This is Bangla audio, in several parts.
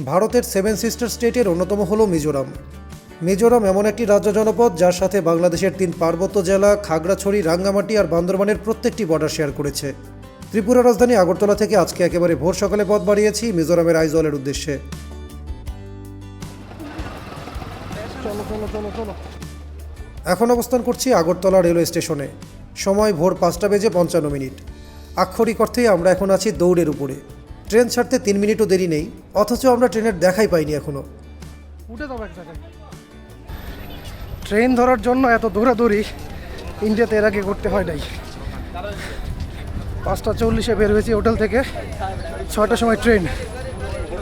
ভারতের সেভেন সিস্টার স্টেটের অন্যতম হল মিজোরাম। মিজোরাম এমন একটি রাজ্য জনপদ যার সাথে বাংলাদেশের তিন পার্বত্য জেলা খাগড়াছড়ি রাঙ্গামাটি আর বান্দরবানের প্রত্যেকটি বর্ডার শেয়ার করেছে। ত্রিপুরা রাজধানী আগরতলা থেকে আজকে একেবারে ভোর সকালে পথ বাড়িয়েছি মিজোরামের আইজলের উদ্দেশ্যে। এখন অবস্থান করছি আগরতলা রেলওয়ে স্টেশনে। সময় ভোর পাঁচটা বেজে পঞ্চান্ন মিনিট। আক্ষরিক অর্থেই আমরা এখন আছি দৌড়ের উপরে। ট্রেন ছাড়তে তিন মিনিটও দেরি নেই, অথচ আমরা ট্রেনের দেখাই পাইনি এখনও উঠে যাব এক জায়গায় ট্রেন ধরার জন্য এত দৌড়াদৌড়ি ইন্ডিয়াতে এর আগে করতে হয় নাই। পাঁচটা চল্লিশে বের হয়েছি হোটেল থেকে, ছয়টার সময় ট্রেন,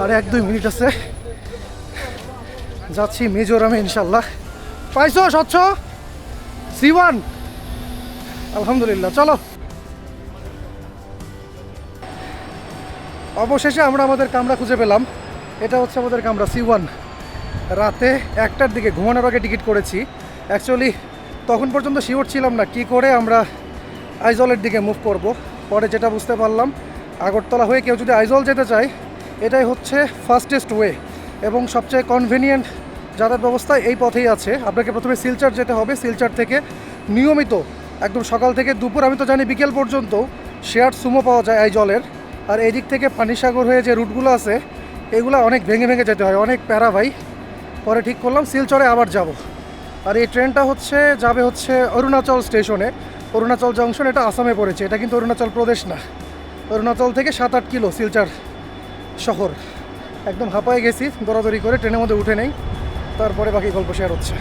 আর এক দুই মিনিট আছে। যাচ্ছি মিজোরামে ইনশাল্লাহ পাইছো, স্বচ্ছ? C one. আলহামদুলিল্লাহ, চলো। অবশেষে আমরা আমাদের কামরা খুঁজে পেলাম। এটা হচ্ছে আমাদের কামরা সি ওয়ান রাতে একটার দিকে ঘুমানোর আগে টিকিট করেছি। অ্যাকচুয়ালি তখন পর্যন্ত শিওর ছিলাম না কি করে আমরা আইজলের দিকে মুভ করব। পরে যেটা বুঝতে পারলাম, আগরতলা হয়ে কেউ যদি আইজল যেতে চায়, এটাই হচ্ছে ফাস্টেস্ট ওয়ে এবং সবচেয়ে কনভেনিয়েন্ট যাতায়াত ব্যবস্থা এই পথেই আছে। আপনাকে প্রথমে শিলচর যেতে হবে। শিলচর থেকে নিয়মিত একদম সকাল থেকে দুপুর, আমি তো জানি বিকেল পর্যন্ত শেয়ার সুমো পাওয়া যায় আইজলের। আর এই দিক থেকে পানিসাগর হয়ে যে রুটগুলো আছে, এগুলো অনেক ভেঙে ভেঙে যেতে হয়, অনেক প্যারা ভাই। পরে ঠিক করলাম, শিলচরে আবার যাব। আর এই ট্রেনটা হচ্ছে, যাবে হচ্ছে অরুণাচল স্টেশনে। অরুণাচল জংশন, এটা আসামে পড়েছে, এটা কিন্তু অরুণাচল প্রদেশ না। অরুণাচল থেকে সাত আট কিলো শিলচর শহর। একদম হাঁপায় গেছি দৌড়াদৌড়ি করে, ট্রেনের মধ্যে উঠে নেই। তারপরে বাকি গল্প শেয়ার হচ্ছে।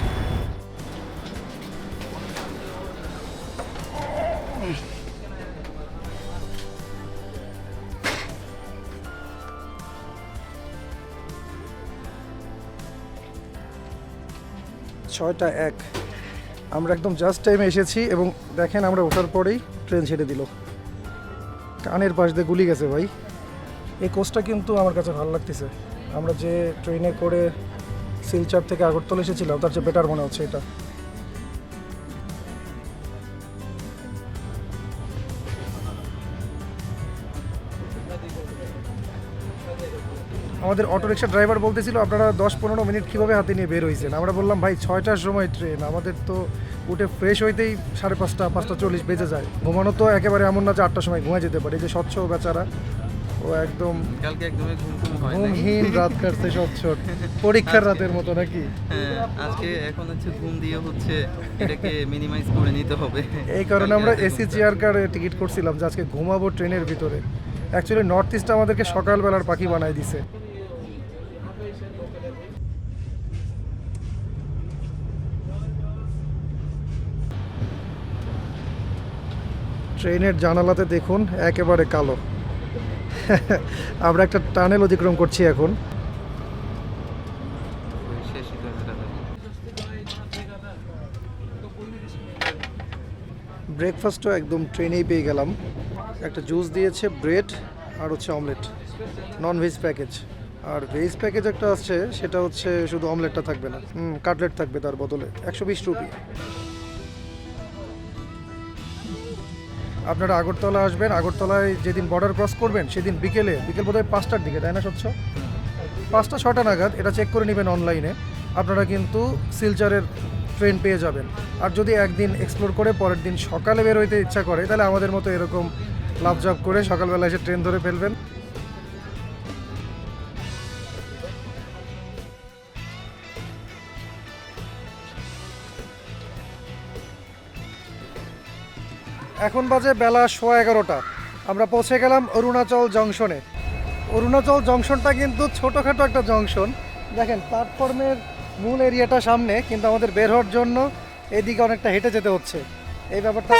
ছয়টা এক। আমরা একদম জাস্ট টাইমে এসেছি এবং দেখেন আমরা ওঠার পরেই ট্রেন ছেড়ে দিল। কানের পাশ দিয়ে গুলি গেছে ভাই। এই কোচটা কিন্তু আমার কাছে ভালো লাগতেছে। আমরা যে ট্রেনে করে শিলচর থেকে আগরতলা এসেছিলাম, তার চেয়ে বেটার মনে হচ্ছে এটা। আমাদের অটো রিক্সা ড্রাইভার বলতেছিল আপনারা দশ পনেরো মিনিট কীভাবে হাতে নিয়ে বের হয়েছেন আমরা বললাম ভাই ছয়টার সময় ট্রেন আমাদের তো উঠে ফ্রেশ হইতেই সাড়ে পাঁচটা পাঁচটা চল্লিশ বেজে যায়। ঘুমানো তো একেবারে এমন না যে আটটার সময় ঘুমিয়ে যেতে পারে। যে স্বচ্ছ বেচারা ও একদম কালকে একদমই ঘুম ঘুম নাই। ঘুমহীন রাত কাটছে স্বচ্ছ। পরীক্ষার রাতের মতো নাকি? হ্যাঁ, আজকে এখন হচ্ছে ঘুম দিয়ে হচ্ছে এটাকে মিনিমাইজ করে নিতে হবে। এই কারণে আমরা এসি চেয়ার কারে টিকিট করছিলাম যে আজকে ঘুমাবো ট্রেনের ভিতরে। অ্যাকচুয়ালি নর্থ ইস্ট আমাদেরকে সকালবেলার পাখি বানাই দিছে। ট্রেনের জানালাতে দেখুন, একেবারে কালো। আমরা একটা টানেল অতিক্রম করছি এখন। ব্রেকফাস্টও একদম ট্রেনেই পেয়ে গেলাম। একটা জুস দিয়েছে ব্রেড আর হচ্ছে অমলেট নন ভেজ প্যাকেজ আর ভেজ প্যাকেজ একটা আছে, সেটা হচ্ছে শুধু অমলেটটা থাকবে না কাটলেট থাকবে তার বদলে, একশো বিশ রুপি আপনারা আগরতলা আসবেন, আগরতলায় যেদিন বর্ডার ক্রস করবেন, সেদিন বিকেলে, বিকেল বোধহয় পাঁচটার দিকে, তাই না স্বচ্ছ? পাঁচটা, ছটা নাগাদ, এটা চেক করে নেবেন অনলাইনে আপনারা কিন্তু শিলচরের ট্রেন পেয়ে যাবেন। আর যদি একদিন এক্সপ্লোর করে পরের দিন সকালে বের হইতে ইচ্ছা করে, তাহলে আমাদের মতো এরকম লাভ জব করে সকালবেলা এসে ট্রেন ধরে ফেলবেন। এখন বাজে বেলা সোয়া এগারোটা। আমরা পৌঁছে গেলাম অরুণাচল জংশনে। অরুণাচল জংশনটা কিন্তু ছোটোখাটো একটা জংশন। দেখেন প্ল্যাটফর্মের মূল এরিয়াটা সামনে, কিন্তু আমাদের বের হওয়ার জন্য এদিকে অনেকটা হেঁটে যেতে হচ্ছে। এই ব্যাপারটা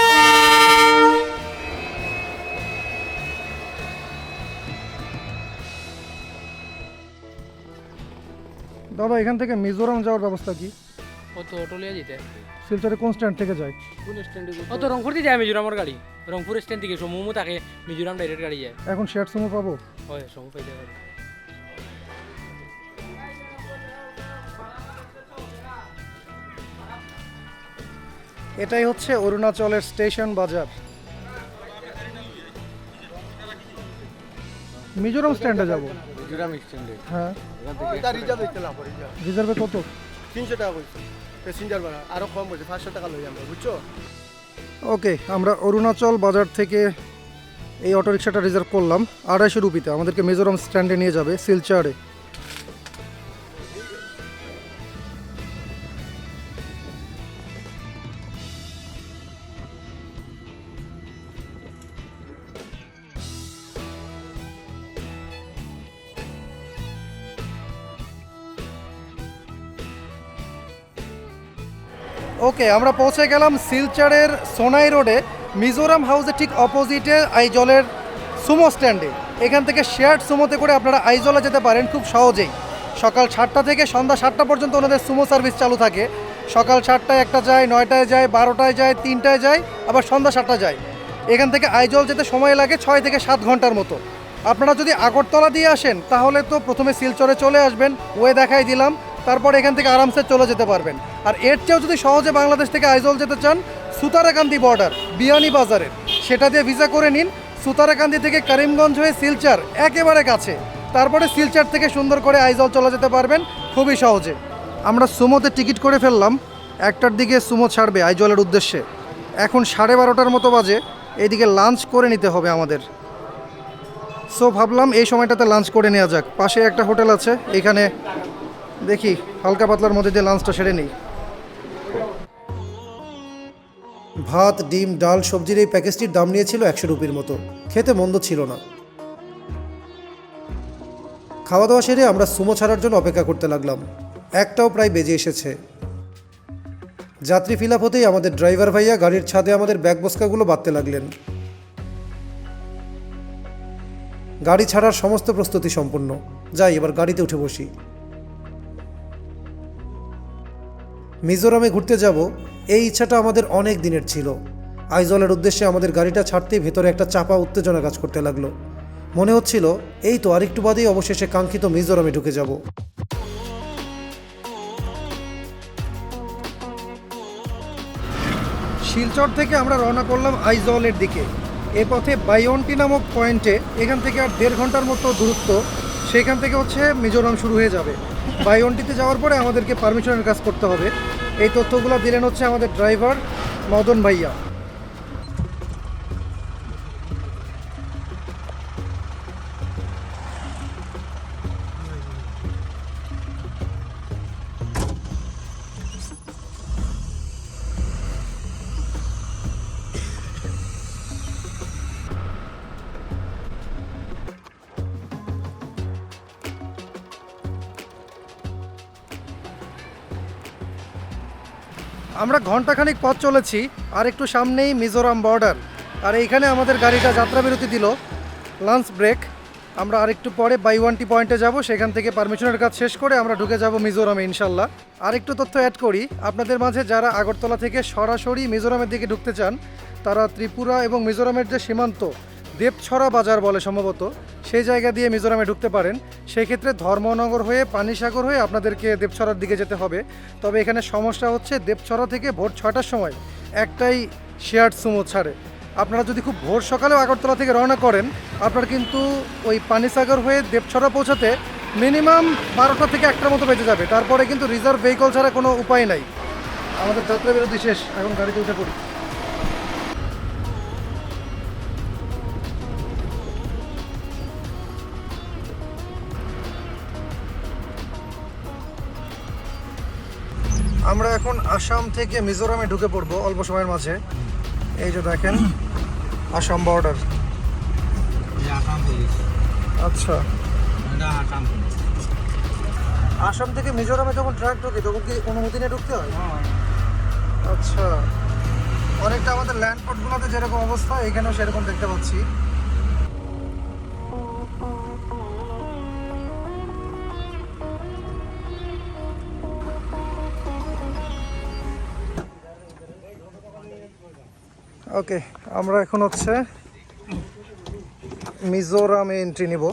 দাদা, এখান থেকে মিজোরাম যাওয়ার ব্যবস্থা কি? ও অটো লিয়ে যেতে শিলচরে কোন স্ট্যান্ড থেকে যায়? ও তো রংপুর দিয়ে যায় মিজোরামের গাড়ি। রংপুর স্ট্যান্ড থেকে সমুমু তাকে মিজোরাম ডাইরেক্ট গাড়ি যায়। এখন শেয়ার সুমো পাবো? হয় সমু পাই যাবে এটাই হচ্ছে অরুণাচলের স্টেশন বাজার। মিজোরাম স্ট্যান্ডে যাব। মিজোরাম স্ট্যান্ডে হ্যাঁ। থেকে। রিজার্ভ হইতে না পড়ে যা। রিজার্ভে কত? তিনশো টাকা প্যাসেঞ্জার ভাড়া আরও কম হয়েছে পাঁচশো টাকা লই আমরা, বুঝছ? ওকে, আমরা অরুণাচল বাজার থেকে এই অটোরিকশাটা রিজার্ভ করলাম, আড়াইশো রুপিতে। আমাদেরকে মিজোরাম স্ট্যান্ডে নিয়ে যাবে, শিলচরে। ওকে, আমরা পৌঁছে গেলাম শিলচরের সোনাই রোডে। মিজোরাম হাউসের ঠিক অপোজিটে আইজলের সুমো স্ট্যান্ডে। এখান থেকে শেয়ার্ড সুমোতে করে আপনারা আইজলে যেতে পারেন খুব সহজেই। সকাল সাতটা থেকে সন্ধ্যা সাতটা পর্যন্ত ওনাদের সুমো সার্ভিস চালু থাকে। সকাল সাতটায় একটা যায়, নয়টায় যায়, বারোটায় যায়, তিনটায় যায়, আবার সন্ধ্যা সাতটা যায়। এখান থেকে আইজল যেতে সময় লাগে ছয় থেকে সাত ঘণ্টার মতো। আপনারা যদি আগরতলা দিয়ে আসেন, তাহলে তো প্রথমে শিলচরে চলে আসবেন, ওয়ে দেখাই দিলাম, তারপর এখান থেকে আরামসে চলে যেতে পারবেন। আর এর চেয়েও যদি সহজে বাংলাদেশ থেকে আইজল যেতে চান, সুতারাকান্দি বর্ডার বিয়ানি বাজারের সেটা দিয়ে ভিসা করে নিন। সুতারাকান্দি থেকে করিমগঞ্জ হয়ে শিলচর, একেবারে কাছে। তারপরে শিলচর থেকে সুন্দর করে আইজল চলে যেতে পারবেন খুবই সহজে। আমরা সুমোতে টিকিট করে ফেললাম। একটার দিকে সুমো ছাড়বে আইজলের উদ্দেশ্যে। এখন সাড়ে বারোটার মতো বাজে। এইদিকে লাঞ্চ করে নিতে হবে আমাদের। সো ভাবলাম এই সময়টাতে লাঞ্চ করে নেওয়া যাক। পাশে একটা হোটেল আছে। এখানে দেখি হালকা পাতলার মধ্যে দিয়ে লাঞ্চটা সেরে নিই। ভাত, ডিম, ডাল, সবজির এই প্যাকেজটির দাম নিয়েছিল একশো রুপির মতো। খেতে মন্দ ছিল না। খাওয়া দাওয়া সেরে আমরা সুমো ছাড়ার জন্য অপেক্ষা করতে লাগলাম। একটাও প্রায় বেজে এসেছে। যাত্রী ফিল আপ হতেই আমাদের ড্রাইভার ভাইয়া গাড়ির ছাদে আমাদের ব্যাগ বস্কাগুলো বাঁধতে লাগলেন। গাড়ি ছাড়ার সমস্ত প্রস্তুতি সম্পূর্ণ যাই, এবার গাড়িতে উঠে বসি। মিজোরামে ঘুরতে যাব। এই ইচ্ছাটা আমাদের অনেক দিনের ছিল। আইজলের উদ্দেশ্যে আমাদের গাড়িটা ছাড়তেই ভেতরে একটা চাপা উত্তেজনা কাজ করতে লাগল। মনে হচ্ছিল, এই তো আরেকটু বাদেই অবশেষে কাঙ্ক্ষিত মিজোরামে ঢুকে যাব। শিলচর থেকে আমরা রওনা করলাম আইজলের দিকে। এ পথে বাইয়ন্টি নামক পয়েন্টে এখান থেকে আর দেড় ঘণ্টার মতো দূরত্ব, সেখান থেকে হচ্ছে মিজোরাম শুরু হয়ে যাবে। বাইয়ন্টিতে যাওয়ার পরে আমাদেরকে পারমিশনের কাজ করতে হবে। এই তথ্যগুলো দিলেন হচ্ছে আমাদের ড্রাইভার মদন ভাইয়া। আমরা ঘন্টাখানিক পথ চলেছি আর একটু সামনেই মিজোরাম বর্ডার। আর এইখানে আমাদের গাড়িটা যাত্রা বিরতি দিল। Lunch break. আমরা আরেকটু পরে বাই ওয়ানটি পয়েন্টে যাব। সেখান থেকে পারমিশনের কাজ শেষ করে আমরা ঢুকে যাব মিজোরামে, ইনশাল্লাহ। আরেকটু তথ্য অ্যাড করি, আপনাদের মাঝে যারা আগরতলা থেকে সরাসরি মিজোরামের দিকে ঢুকতে চান, তারা ত্রিপুরা এবং মিজোরামের যে সীমান্ত দেবছড়া বাজার বলে সম্ভবত। সেই জায়গা দিয়ে মিজোরামে ঢুকতে পারেন। সেই ক্ষেত্রে ধর্মনগর হয়ে, পানিসাগর হয়ে আপনাদেরকে দেবছড়ার দিকে যেতে হবে। তবে এখানে সমস্যা হচ্ছে, দেবছড়া থেকে ভোর ছয়টার সময় একটাই শেয়ার্ড সুমো ছাড়ে। আপনারা যদি খুব ভোর সকালেও আগরতলা থেকে রওনা করেন, আপনার কিন্তু ওই পানিসাগর হয়ে দেবছড়া পৌঁছাতে মিনিমাম বারোটা থেকে একটার মতো বেঁচে যাবে। তারপরে কিন্তু রিজার্ভ ভেহিকল ছাড়া কোনো উপায় নাই। আমাদের যাত্রা বিরতি শেষ, এখন গাড়িতে উঠে পড়ি। এখন আসাম থেকে মিজোরামে ঢুকে পড়ব অল্প সময়ের মাঝে। এই যে দেখেন আসাম বর্ডার আচ্ছা। আসাম থেকে মিজোরামে যখন ট্রাক ঢুকে তখন কি অনুমতি নিয়ে ঢুকতে হয়? আচ্ছা। অনেকটা আমাদের ল্যান্ডপোর্টগুলোতে যেরকম অবস্থা এখানেও সেরকম দেখতে পাচ্ছি। ওকে আমরা এখন হচ্ছে মিজোরামে এন্ট্রি নিব।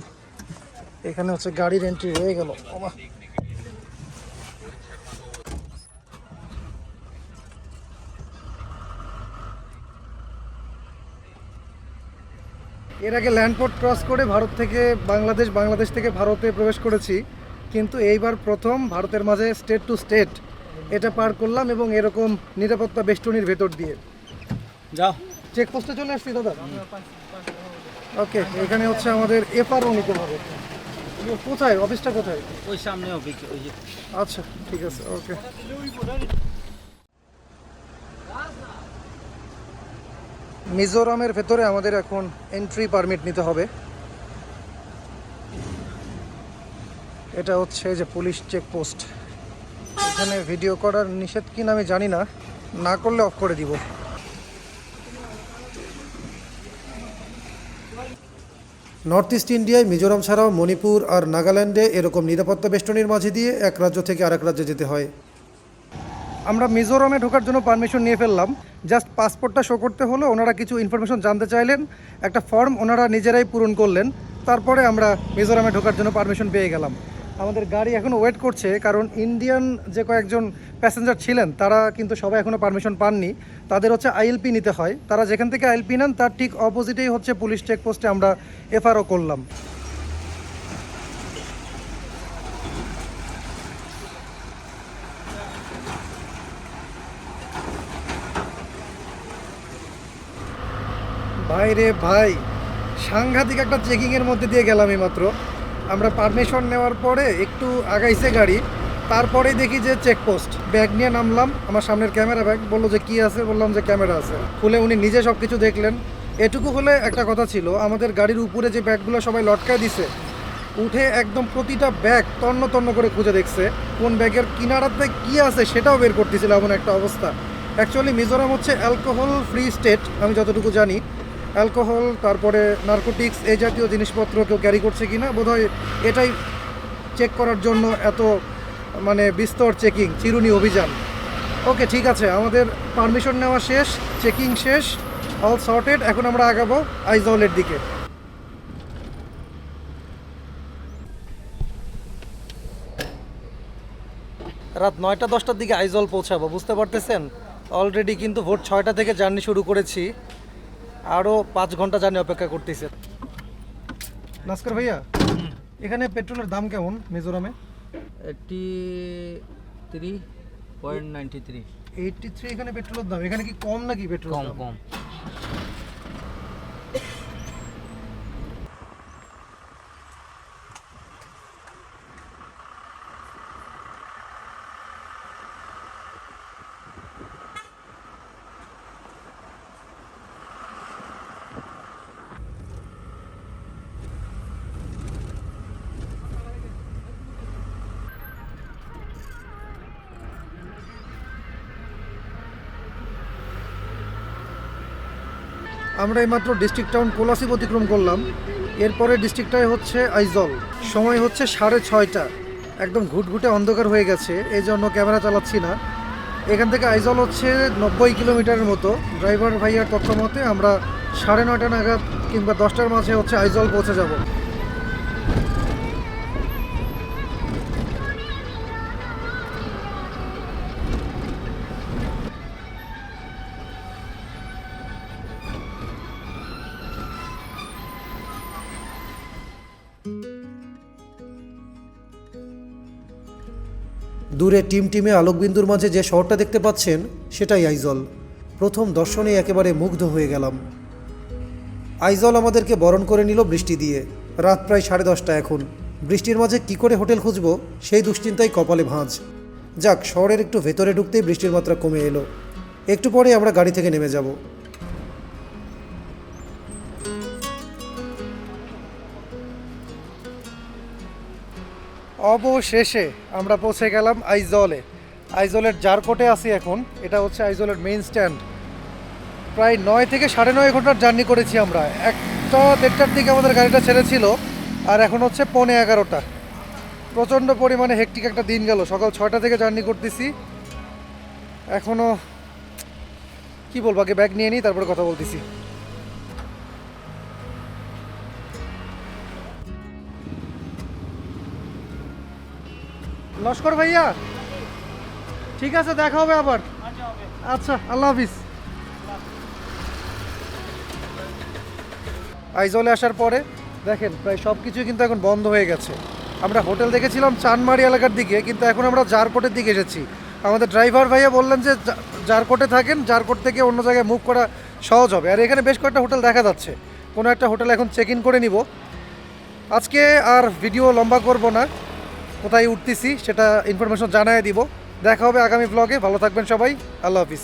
এখানে হচ্ছে গাড়ির এন্ট্রি হয়ে গেল। এর আগে ল্যান্ডপোর্ট ক্রস করে ভারত থেকে বাংলাদেশ বাংলাদেশ থেকে ভারতে প্রবেশ করেছি, কিন্তু এইবার প্রথম ভারতের মাঝে স্টেট টু স্টেট এটা পার করলাম এবং এরকম নিরাপত্তা বেষ্টনীর ভেতর দিয়ে। যাও। চেকপোস্টে চলে আসছি দাদা। ওকে এখানে হচ্ছে আমাদের এফআরও নিতে হবে। কোথায়? অফিসটা কোথায়? ওই সামনে অফিস ওই যে। আচ্ছা ঠিক আছে ওকে মিজোরামের ভেতরে আমাদের এখন এন্ট্রি পারমিট নিতে হবে। এটা হচ্ছে যে পুলিশ চেকপোস্ট এখানে ভিডিও করার নিষেধ কিনা আমি জানি না। না করলে অফ করে দিব। নর্থ ইস্ট ইন্ডিয়ায় মিজোরাম ছাড়াও মণিপুর আর নাগাল্যান্ডে এরকম নিরাপত্তা বেষ্টনীর মাঝে দিয়ে এক রাজ্য থেকে আরেক রাজ্যে যেতে হয়। আমরা মিজোরামে ঢোকার জন্য পারমিশন নিয়ে ফেললাম। জাস্ট পাসপোর্টটা শো করতে হলো, ওনারা কিছু ইনফরমেশন জানতে চাইলেন, একটা ফর্ম ওনারা নিজেরাই পূরণ করলেন। তারপরে আমরা মিজোরামে ঢোকার জন্য পারমিশন পেয়ে গেলাম। আমাদের গাড়ি এখনও ওয়েট করছে, কারণ ইন্ডিয়ান যে কয়েকজন প্যাসেঞ্জার ছিলেন, তারা কিন্তু সবাই এখনও পারমিশন পাননি। তাদের হচ্ছে আইএলপি নিতে হয়। তারা যেখান থেকে আইএলপি নেন, তার ঠিক অপোজিটেই হচ্ছে পুলিশ চেকপোস্টে আমরা এফআরও করলাম। ভাই রে ভাই, সাংঘাতিক একটা চেকিংয়ের মধ্যে দিয়ে গেলাম এইমাত্র। আমরা পারমিশন নেওয়ার পরে একটু আগাইছে গাড়ি। তারপরেই দেখি যে চেকপোস্ট ব্যাগ নিয়ে নামলাম। আমার সামনের ক্যামেরা ব্যাগ বলল যে, কি আছে? বললাম যে ক্যামেরা আছে। খুলে উনি নিজে সব কিছু দেখলেন। এটুকু হলে একটা কথা ছিল, আমাদের গাড়ির উপরে যে ব্যাগগুলো সবাই লটকায় দিছে, উঠে একদম প্রতিটা ব্যাগ তন্ন তন্ন করে খুঁজে দেখছে, কোন ব্যাগের কিনারাতে কি আছে সেটাও বের করতেছিল এমন একটা অবস্থা। অ্যাকচুয়ালি মিজোরাম হচ্ছে অ্যালকোহল ফ্রি স্টেট আমি যতটুকু জানি। অ্যালকোহল, তারপরে নার্কোটিক্স এই জাতীয় জিনিসপত্র কেউ ক্যারি করছে কি না বোধহয় এটাই চেক করার জন্য এত মানে বিস্তর চেকিং চিরুনি অভিযান। ওকে ঠিক আছে, আমাদের পারমিশন নেওয়া শেষ চেকিং শেষ অল সর্টেড এখন আমরা আগাবো আইজলের দিকে। রাত নয়টা দশটার দিকে আইজল পৌঁছাবো, বুঝতে পারতেছেন? অলরেডি কিন্তু ভোর ছয়টা থেকে জার্নি শুরু করেছি। আরও পাঁচ ঘণ্টা জানি অপেক্ষা করতেছে। নাস্কর ভাইয়া এখানে পেট্রোলের দাম কেমন মিজোরামে? Eighty three point ninety three. Eighty three এখানে পেট্রোলের দাম এখানে কি কম নাকি পেট্রোল কম কম। আমরা এইমাত্র ডিস্ট্রিক্ট টাউন কোলাসিব অতিক্রম করলাম। এরপরে ডিস্ট্রিক্টটাই হচ্ছে আইজল। সময় হচ্ছে সাড়ে ছয়টা। একদম ঘুটঘুটে অন্ধকার হয়ে গেছে এই জন্য ক্যামেরা চালাচ্ছি না। এখান থেকে আইজল হচ্ছে নব্বই কিলোমিটারের মতো। ড্রাইভার ভাইয়ার তথ্য মতে আমরা সাড়ে নয়টা নাগাদ কিংবা দশটার মাঝে হচ্ছে আইজল পৌঁছে যাব। দূরে টিম টিমে আলোকবিন্দুর মাঝে যে শহরটা দেখতে পাচ্ছেন, সেটাই আইজল। প্রথম দর্শনে একেবারে মুগ্ধ হয়ে গেলাম। আইজল আমাদেরকে বরণ করে নিল বৃষ্টি দিয়ে। রাত প্রায় সাড়ে দশটা এখন। বৃষ্টির মাঝে কি করে হোটেল খুঁজব, সেই দুশ্চিন্তায় কপালে ভাঁজ। যাক, শহরের একটু ভেতরে ঢুকতেই বৃষ্টির মাত্রা কমে এলো। একটু পরে আমরা গাড়ি থেকে নেমে যাব। অবশেষে আমরা পৌঁছে গেলাম আইজলে। আইজলের জারকোটে আছি এখন। এটা হচ্ছে আইজলের মেইন স্ট্যান্ড প্রায় নয় থেকে সাড়ে নয় ঘণ্টার জার্নি করেছি আমরা। একটা দেড়টার দিকে আমাদের গাড়িটা ছেড়েছিল, আর এখন হচ্ছে পৌনে এগারোটা। প্রচণ্ড পরিমাণে হেকটিক একটা দিন গেল। সকাল ছয়টা থেকে জার্নি করতেছি। এখনও কি বলব, আগে ব্যাগ নিয়ে নিই, তারপরে কথা বলতেছি। লস্কর ভাইয়া? ঠিক আছে, দেখা হবে আবার। আচ্ছা আল্লাহ হাফিজ। আইজলে আসার পরে দেখেন, প্রায় সব কিছুই কিন্তু এখন বন্ধ হয়ে গেছে। আমরা হোটেল দেখেছিলাম চানমারি এলাকার দিকে, কিন্তু এখন আমরা জারকোটের দিকে এসেছি। আমাদের ড্রাইভার ভাইয়া বললেন যে জারকোটে থাকেন, জারকোট থেকে অন্য জায়গায় মুভ করা সহজ হবে। আর এখানে বেশ কয়েকটা হোটেল দেখা যাচ্ছে। কোনো একটা হোটেল এখন চেক ইন করে নিব। আজকে আর ভিডিও লম্বা করব না। কোথায় উঠতেছি সেটা ইনফরমেশন জানাই দিব। দেখা হবে আগামী ব্লগে ভালো থাকবেন সবাই। আল্লাহ হাফিজ।